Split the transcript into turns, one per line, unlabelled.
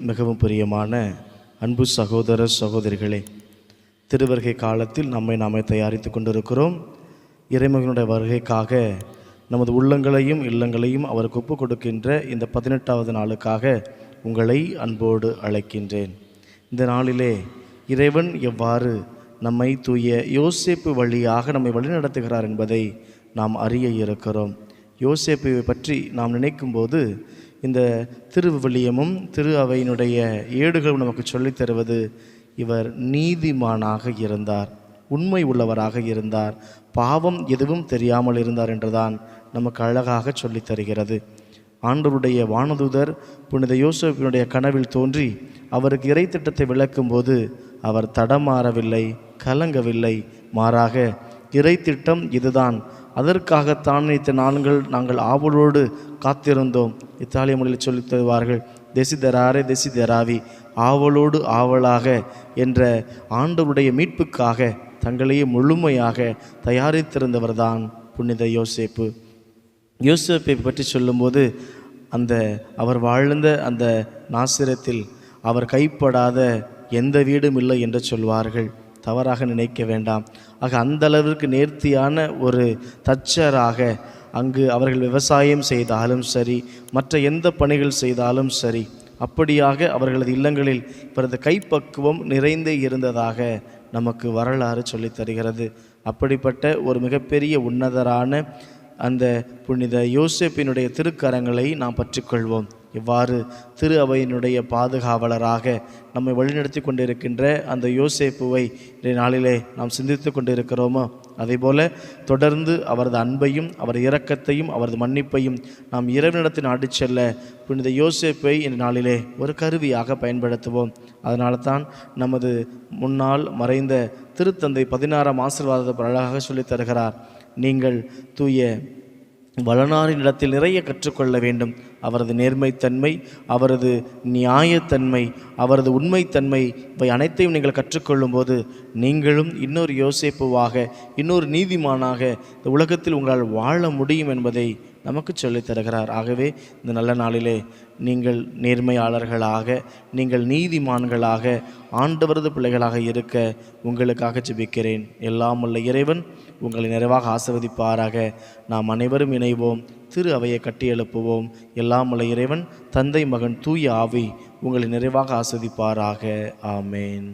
மிகவும் பிரியமான அன்பு சகோதர சகோதரிகளே திருவருகை காலத்தில் நம்மை நாமே தயாரித்து கொண்டிருக்கிறோம். இறைமகனுடைய வருகைக்காக நமது உள்ளங்களையும் இல்லங்களையும் அவருக்கு ஒப்புக் கொடுக்கின்ற இந்த பதினெட்டாவது நாளுக்காக உங்களை அன்போடு அழைக்கின்றேன். இந்த நாளிலே இறைவன் எவ்வாறு நம்மை தூய யோசிப்பு வழியாக நம்மை வழிநடத்துகிறார் என்பதை நாம் அறிய இருக்கிறோம். யோசேப்பை பற்றி நாம் நினைக்கும்போது இந்த திருவிவிலியமும் திரு அவையினுடைய ஏடுகளும் நமக்கு சொல்லித் தருவது இவர் நீதிமானாக இருந்தார் உண்மை உள்ளவராக இருந்தார் பாவம் எதுவும் தெரியாமல் இருந்தார் என்றுதான் நமக்கு அழகாக சொல்லித் தருகிறது. ஆண்டவருடைய வானதூதர் புனித யோசேப்பினுடைய கனவில் தோன்றி அவருக்கு இறை திட்டத்தை விளக்கும்போது அவர் தடமாறவில்லை கலங்கவில்லை. மாறாக இறை திட்டம் இதுதான். அதற்காகத்தான் இத்தனை நாள்கள் நாங்கள் ஆவலோடு காத்திருந்தோம். இத்தாலிய மொழியில் சொல்லி தருவார்கள் தெசிதராரே தெசிதராவி ஆவலோடு ஆவலாக என்ற ஆண்டவருடைய மீட்புக்காக தங்களையே முழுமையாக தயாரித்திருந்தவர்தான் புனித யோசேப்பு. யோசேப்பை பற்றி சொல்லும்போது அந்த அவர் வாழ்ந்த அந்த நாசிரத்தில் அவர் கைப்படாத எந்த வீடும் இல்லை என்று சொல்வார்கள். தவறாக நினைக்க வேண்டாம். ஆக அந்த அளவிற்கு நேர்த்தியான ஒரு தச்சராக அங்கு அவர்கள் விவசாயம் செய்தாலும் சரி மற்ற எந்த பணிகள் செய்தாலும் சரி அப்படியாக அவர்களது இல்லங்களில் இவரது கைப்பக்குவம் நிறைந்தே இருந்ததாக நமக்கு வரலாறு சொல்லித் தருகிறது. அப்படிப்பட்ட ஒரு மிகப்பெரிய உன்னதரான அந்த புனித யோசேப்பினுடைய திருக்கரங்களை நாம் பற்றிக்கொள்வோம் இவ்வாறு திரு அவையினுடைய பாதுகாவலராக நம்மை வழிநடத்தி கொண்டிருக்கின்ற அந்த யோசேப்புவை இன்றைய நாளிலே நாம் சிந்தித்து கொண்டிருக்கிறோமோ? அதேபோல தொடர்ந்து அவரது அன்பையும் அவரது இரக்கத்தையும் அவரது மன்னிப்பையும் நாம் இரவினிடத்தில் நாடி செல்ல புனித யோசேப்பை இந்த நாளிலே ஒரு கருவியாக பயன்படுத்துவோம். அதனால தான் நமது முன்னால் மறைந்த திருத்தந்தை பதினாறாம் ஆசீர்வாதத்தை அழகாக சொல்லித் தருகிறார். நீங்கள் தூய வளனாரின் இடத்தில் நிறைய கற்றுக்கொள்ள வேண்டும். அவரது நேர்மைத்தன்மை அவரது நியாயத்தன்மை அவரது உண்மைத்தன்மை இவை அனைத்தையும் நீங்கள் கற்றுக்கொள்ளும்போது நீங்களும் இன்னொரு யோசிப்புவாக இன்னொரு நீதிமானாக இந்த உலகத்தில் உங்களால் வாழ முடியும் என்பதை நமக்கு சொல்லித் தருகிறார். ஆகவே இந்த நல்ல நாளிலே நீங்கள் நேர்மையாளர்களாக நீங்கள் நீதிமான்களாக ஆண்டவரது பிள்ளைகளாக இருக்க உங்களுக்காக ஜெபிக்கிறேன். எல்லாம் உள்ள இறைவன் உங்களை நிறைவாக ஆசிர்வதிப்பாராக. நாம் அனைவரும் இணைவோம் திரு அவையை கட்டியெழுப்புவோம் எல்லாம் உள்ள இறைவன் தந்தை மகன் தூய ஆவி உங்களை நிறைவாக ஆஸ்வதிப்பாராக ஆமேன்.